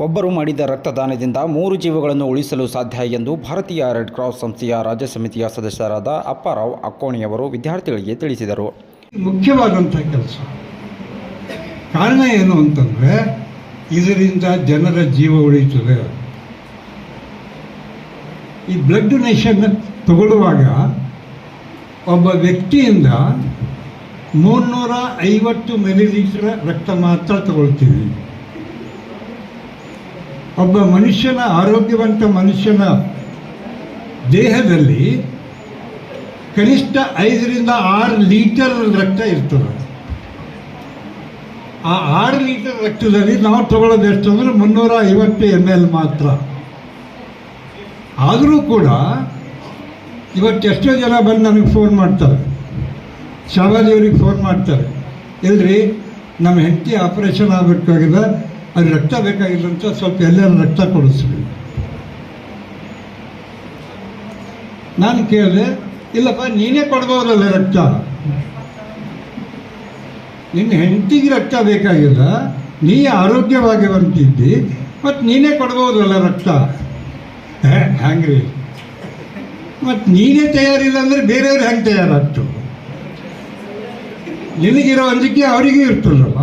ಒಬ್ಬರು ಮಾಡಿದ ರಕ್ತದಾನದಿಂದ ಮೂರು ಜೀವಗಳನ್ನು ಉಳಿಸಲು ಸಾಧ್ಯ ಎಂದು ಭಾರತೀಯ ರೆಡ್ ಕ್ರಾಸ್ ಸಂಸ್ಥೆಯ ರಾಜ್ಯ ಸಮಿತಿಯ ಸದಸ್ಯರಾದ ಅಪ್ಪಾರಾವ್ ಅಕ್ಕೋಣಿಯವರು ವಿದ್ಯಾರ್ಥಿಗಳಿಗೆ ತಿಳಿಸಿದರು. ಮುಖ್ಯವಾದಂಥ ಕೆಲಸ. ಕಾರಣ ಏನು ಅಂತಂದರೆ, ಇದರಿಂದ ಜನರ ಜೀವ ಉಳಿಯುತ್ತದೆ. ಈ ಬ್ಲಡ್ ಡೊನೇಷನ್ ತಗೊಳ್ಳುವಾಗ ಒಬ್ಬ ವ್ಯಕ್ತಿಯಿಂದ ಮುನ್ನೂರ ಐವತ್ತು ಮಿಲಿಲೀಟರ್ ರಕ್ತ ಮಾತ್ರ ತಗೊಳ್ತೀವಿ. ಒಬ್ಬ ಮನುಷ್ಯನ, ಆರೋಗ್ಯವಂತ ಮನುಷ್ಯನ ದೇಹದಲ್ಲಿ ಕನಿಷ್ಠ ಐದರಿಂದ ಆರು ಲೀಟರ್ ರಕ್ತ ಇರ್ತದೆ. ಆ ಆರು ಲೀಟರ್ ರಕ್ತದಲ್ಲಿ ನಾವು ತಗೊಳ್ಳೋದು ಎಷ್ಟು ಅಂದರೆ ಮುನ್ನೂರ ಐವತ್ತು ಎಂ ಎಲ್ ಮಾತ್ರ. ಆದರೂ ಕೂಡ ಇವತ್ತು ಎಷ್ಟೋ ಜನ ಬಂದು ನನಗೆ ಫೋನ್ ಮಾಡ್ತಾರೆ. ಶಾಬಾಜಿಯವ್ರಿಗೆ ಫೋನ್ ಮಾಡ್ತಾರೆ. ಇಲ್ಲರಿ ನಮ್ಮ ಹೆಂಡತಿ ಆಪರೇಷನ್ ಆಗಬೇಕಾಗಿಲ್ಲ ಅದು ರಕ್ತ ಬೇಕಾಗಿಲ್ಲ ಅಂತ ಸ್ವಲ್ಪ ಎಲ್ಲರೂ ರಕ್ತ ಕೊಡಿಸ್ರಿ. ನಾನು ಕೇಳಿದೆ, ಇಲ್ಲಪ್ಪ, ನೀನೇ ಕೊಡ್ಬೋದಲ್ಲ ರಕ್ತ. ನಿನ್ನ ಹೆಂಡತಿಗೆ ರಕ್ತ ಬೇಕಾಗಿಲ್ಲ, ನೀ ಆರೋಗ್ಯವಾಗಿ ಬಂತಿದ್ದಿ ಮತ್ತು ನೀನೇ ಕೊಡ್ಬೋದಲ್ಲ ರಕ್ತ. ಹ್ಯಾಂಗ್ರಿ. ಮತ್ತು ನೀನೇ ತಯಾರಿಲ್ಲ ಅಂದರೆ ಬೇರೆಯವ್ರು ಹೆಂಗೆ ತಯಾರಾಗ್ತು ನಿನಗಿರೋ ಅಂಜಿಕೆ ಅವರಿಗೂ ಇರ್ತದಲ್ಲ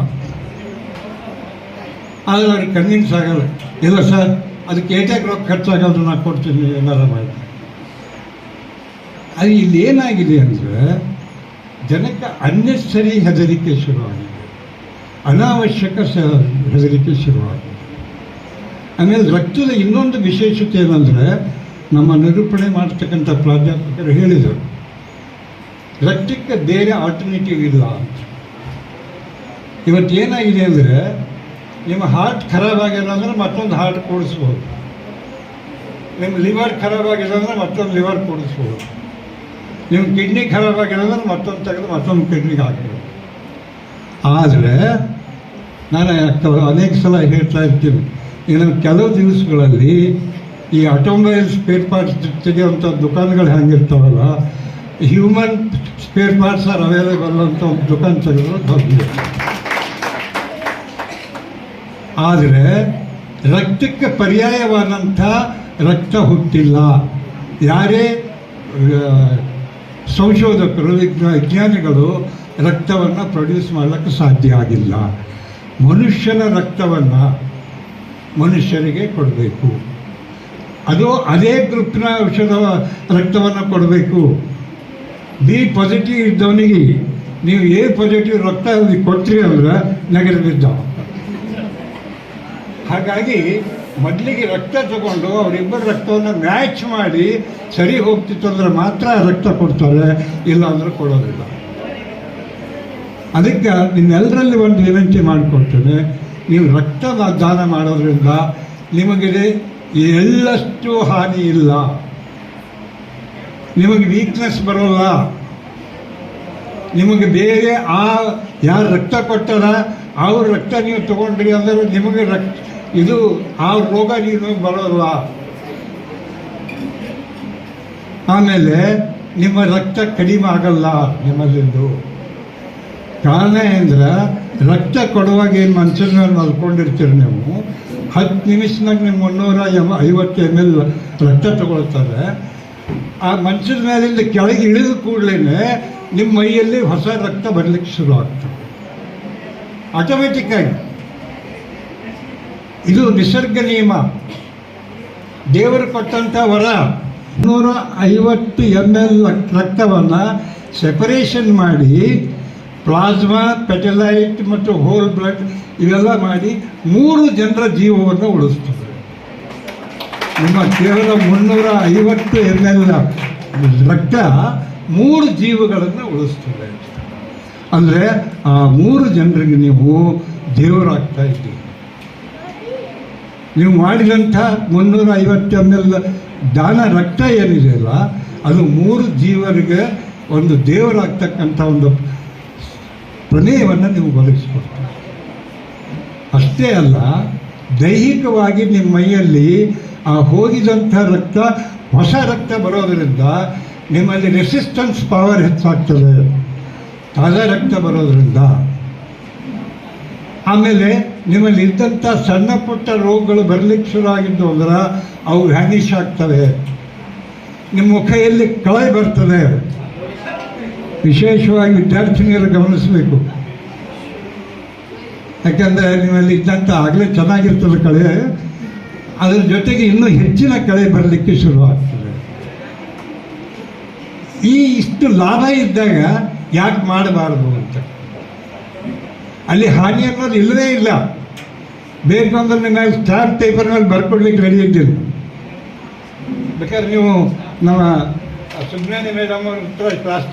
ಆದರೆ ಅವ್ರಿಗೆ ಕನ್ವಿನ್ಸ್ ಆಗಲ್ಲ. ಇಲ್ಲ ಸರ್, ಅದಕ್ಕೆ ಏಟ್ಯಾಕ್ ರೊಕ್ಕ ಖರ್ಚಾಗೋದು ನಾನು ಕೊಡ್ತೀನಿ ಎಲ್ಲರ ಮಾಡಿ ಅದು ಇಲ್ಲಿ ಏನಾಗಿದೆ ಅಂದರೆ ಜನಕ್ಕೆ ಅನ್ನೆಸರಿ ಹೆದರಿಕೆ ಶುರುವಾಗಿದೆ. ಅನಾವಶ್ಯಕ ಸ ಹೆದರಿಕೆ ಶುರುವಾಗಿದೆ. ಆಮೇಲೆ ರಕ್ತದ ಇನ್ನೊಂದು ವಿಶೇಷತೆ ಏನಂದರೆ, ನಮ್ಮ ನಿರೂಪಣೆ ಮಾಡ್ತಕ್ಕಂಥ ಪ್ರಾಧ್ಯಾಪಕರು ಹೇಳಿದರು, ರಕ್ತಕ್ಕೆ ಬೇರೆ ಆಲ್ಟರ್ನೇಟಿವ್ ಇಲ್ಲ ಅಂತ. ಇವತ್ತು ಏನಾಗಿದೆ ಅಂದರೆ ನಿಮ್ಮ ಹಾರ್ಟ್ ಖರಾಬ್ ಆಗಿಲ್ಲ ಅಂದರೆ ಮತ್ತೊಂದು ಹಾರ್ಟ್ ಕೂಡಿಸ್ಬೋದು. ನಿಮ್ಮ ಲಿವರ್ ಖರಾಬ್ ಆಗಿಲ್ಲ ಅಂದರೆ ಮತ್ತೊಂದು ಲಿವರ್ ಕೂಡಿಸ್ಬೋದು. ನಿಮ್ಮ ಕಿಡ್ನಿ ಖರಾಬ್ ಆಗಿಲ್ಲ ಅಂದರೆ ಮತ್ತೊಂದು ತೆಗೆದು ಮತ್ತೊಂದು ಕಿಡ್ನಿಗೆ ಹಾಕ್ಬೋದು. ಆದರೆ ನಾನು ಅನೇಕ ಸಲ ಹೇಳ್ತಾ ಇರ್ತೀನಿ. ಇನ್ನು ಕೆಲವು ದಿವಸಗಳಲ್ಲಿ ಈ ಆಟೋಮೊಬೈಲ್ ಸ್ಪೇರ್ ಪಾರ್ಟ್ಸ್ ತೆಗೆಯುವಂಥ ದುಕಾನ್ಗಳು ಹೆಂಗಿರ್ತಾವಲ್ಲ human spare parts are available ಅಂತ ಒಂದು ದುಕಾನ್ ತೆಗೆದ್ರೆ ಬಂದಿದೆ ಆದರೆ ರಕ್ತಕ್ಕೆ ಪರ್ಯಾಯವಾದಂಥ ರಕ್ತ ಹುಟ್ಟಿಲ್ಲ. ಯಾರೇ ಸಂಶೋಧಕರು, ವಿಜ್ಞ, ವಿಜ್ಞಾನಿಗಳು ರಕ್ತವನ್ನು ಪ್ರೊಡ್ಯೂಸ್ ಮಾಡಲಿಕ್ಕೆ ಸಾಧ್ಯ ಆಗಿಲ್ಲ. ಮನುಷ್ಯನ ರಕ್ತವನ್ನು ಮನುಷ್ಯರಿಗೆ ಕೊಡಬೇಕು. ಅದು ಅದೇ ಗ್ರೂಪ್ನ ಔಷಧ ರಕ್ತವನ್ನು ಕೊಡಬೇಕು. ಬಿ ಪಾಸಿಟಿವ್ ಇದ್ದವನಿಗೆ, ನೀವು ಎ ಪಾಸಿಟಿವ್ ರಕ್ತ ಕೊಡ್ತೀರಿ ಅಂದ್ರೆ ನೆಗೆಟಿವ್ ಬಿದ್ದ ಹಾಗಾಗಿ ಮೊದಲಿಗೆ ರಕ್ತ ತಗೊಂಡು ಅವರಿಬ್ಬರ ರಕ್ತವನ್ನು ಮ್ಯಾಚ್ ಮಾಡಿ ಸರಿ ಹೋಗ್ತಿತ್ತು ಅಂದರೆ ಮಾತ್ರ ರಕ್ತ ಕೊಡ್ತಾರೆ ಇಲ್ಲ ಅಂದರೆ ಕೊಡೋದಿಲ್ಲ. ಅದಕ್ಕೆ ನಿಮ್ಮೆಲ್ಲರಲ್ಲಿ ಒಂದು ವಿನಂತಿ ಮಾಡಿಕೊಡ್ತೇನೆ ನೀವು ರಕ್ತ ದಾನ ಮಾಡೋದ್ರಿಂದ ನಿಮಗೆ ಎಲ್ಲಷ್ಟು ಹಾನಿ ಇಲ್ಲ. ನಿಮಗೆ ವೀಕ್ನೆಸ್ ಬರೋಲ್ಲ. ನಿಮಗೆ ಬೇರೆ ಆ ಯಾರು ರಕ್ತ ಕೊಟ್ಟಾರ ಅವ್ರ ರಕ್ತ ನೀವು ತಗೊಂಡ್ರಿ ಅಂದರೆ ನಿಮಗೆ ರಕ್ತ ಇದು ಆ ರೋಗ ನೀನು ಬರೋಲ್ಲ ಆಮೇಲೆ ನಿಮ್ಮ ರಕ್ತ ಕಡಿಮೆ ಆಗಲ್ಲ ನಿಮ್ಮಲ್ಲಿಂದು. ಕಾರಣ ಏನಂದ್ರೆ ರಕ್ತ ಕೊಡುವಾಗ ಏನು ಮನುಷ್ಯನ ಮೇಲೆ ಮಲ್ಕೊಂಡಿರ್ತೀರಿ ನೀವು? ಹತ್ತು ನಿಮಿಷನಾಗ ನಿಮ್ಮ ಮುನ್ನೂರ ಎಂ ಐವತ್ತು ಎಂ ಎಲ್ ರಕ್ತ ತಗೊಳ್ತಾರೆ. ಆ ಮನುಷ್ಯನ ಮೇಲಿಂದ ಕೆಳಗೆ ಇಳಿದ ಕೂಡಲೇ ನಿಮ್ಮ ಮೈಯಲ್ಲಿ ಹೊಸ ರಕ್ತ ಬರಲಿಕ್ಕೆ ಶುರು ಆಗ್ತದೆ ಆಟೋಮೆಟಿಕ್ ಆಗಿ. ಇದು ನಿಸರ್ಗ ನಿಯಮ. ದೇವರು ಕೊಟ್ಟಂಥ ವರ ನೂರ ಐವತ್ತು ಎಂ ಎಲ್ ರಕ್ತವನ್ನು ಸೆಪರೇಷನ್ ಮಾಡಿ, ಪ್ಲಾಸ್ಮಾ, ಪೆಟಲೈಟ್ ಮತ್ತು ಹೋಲ್ ಬ್ಲಡ್ ಇವೆಲ್ಲ ಮಾಡಿ ಮೂರು ಜನರ ಜೀವವನ್ನು ಉಳಿಸ್ತದೆ. ನಿಮ್ಮ ಕೇವಲ ಮುನ್ನೂರ ಐವತ್ತು ಎಂ ಎಲ್ ರಕ್ತ ಮೂರು ಜೀವಗಳನ್ನು ಉಳಿಸ್ತದೆ. ಅಂದರೆ ಆ ಮೂರು ಜನರಿಗೆ ನೀವು ದೇವರಾಗ್ತಾ ಇದ್ದೀರಿ. ನೀವು ಮಾಡಿದಂಥ ಮುನ್ನೂರ ಐವತ್ತು ಎಂ ಎಲ್ ದಾನ ರಕ್ತ ಏನಿದೆಯಲ್ಲ ಅದು ಮೂರು ಜೀವರಿಗೆ ಒಂದು ದೇವರಾಗ್ತಕ್ಕಂಥ ಒಂದು ಪ್ರಣಯವನ್ನು ನೀವು ಒದಗಿಸ್ಕೊಡ್ತೀರಿ ಅಷ್ಟೇ ಅಲ್ಲ, ದೈಹಿಕವಾಗಿ ನಿಮ್ಮ ಮೈಯಲ್ಲಿ ಆ ಹೋಗಿದಂಥ ರಕ್ತ, ಹೊಸ ರಕ್ತ ಬರೋದರಿಂದ ನಿಮ್ಮಲ್ಲಿ ರೆಸಿಸ್ಟೆನ್ಸ್ ಪವರ್ ಹೆಚ್ಚಾಗ್ತದೆ. ತಾಜಾ ರಕ್ತ ಬರೋದರಿಂದ. ಆಮೇಲೆ ನಿಮ್ಮಲ್ಲಿ ಇದ್ದಂಥ ಸಣ್ಣ ಪುಟ್ಟ ರೋಗಗಳು ಬರಲಿಕ್ಕೆ ಶುರು ಆಗಿದ್ದು ಅಂದ್ರೆ ಅವು ವ್ಯಾನಿಷ್ ಆಗ್ತವೆ. ನಿಮ್ಮ ಮುಖದಲ್ಲಿ ಕಳೆ ಬರ್ತದೆ. ವಿಶೇಷವಾಗಿ ವಿದ್ಯಾರ್ಥಿನಿಯರು ಗಮನಿಸಬೇಕು. ಯಾಕಂದರೆ ನಿಮ್ಮಲ್ಲಿ ಇದ್ದಂಥ ಆಗಲೇ ಚೆನ್ನಾಗಿರ್ತದೆ ಕಳೆ. ಅದರ ಜೊತೆಗೆ ಇನ್ನೂ ಹೆಚ್ಚಿನ ಕಳೆ ಬರಲಿಕ್ಕೆ ಶುರುವಾಗ್ತದೆ ಈ ಇಷ್ಟು ಲಾಭ ಇದ್ದಾಗ ಯಾಕೆ ಮಾಡಬಾರ್ದು? ಅಲ್ಲಿ ಹಾನಿ ಅನ್ನೋದು ಇಲ್ಲದೇ ಇಲ್ಲ. ಬೇಕು ಅಂದ್ರೆ ನಿನ್ನ ಸ್ಟಾರ್ ಪೇಪರ್ ಮೇಲೆ ಬರ್ಕೊಡ್ಲಿಕ್ಕೆ ರೆಡಿ ಇದ್ದೀನಿ ಬೇಕಾದ್ರೆ ನೀವು ನಮ್ಮ ಸುಬ್ರಹ್ಮಣ್ಯ ಮೇಡಮ್ ಕ್ಲಾಸ್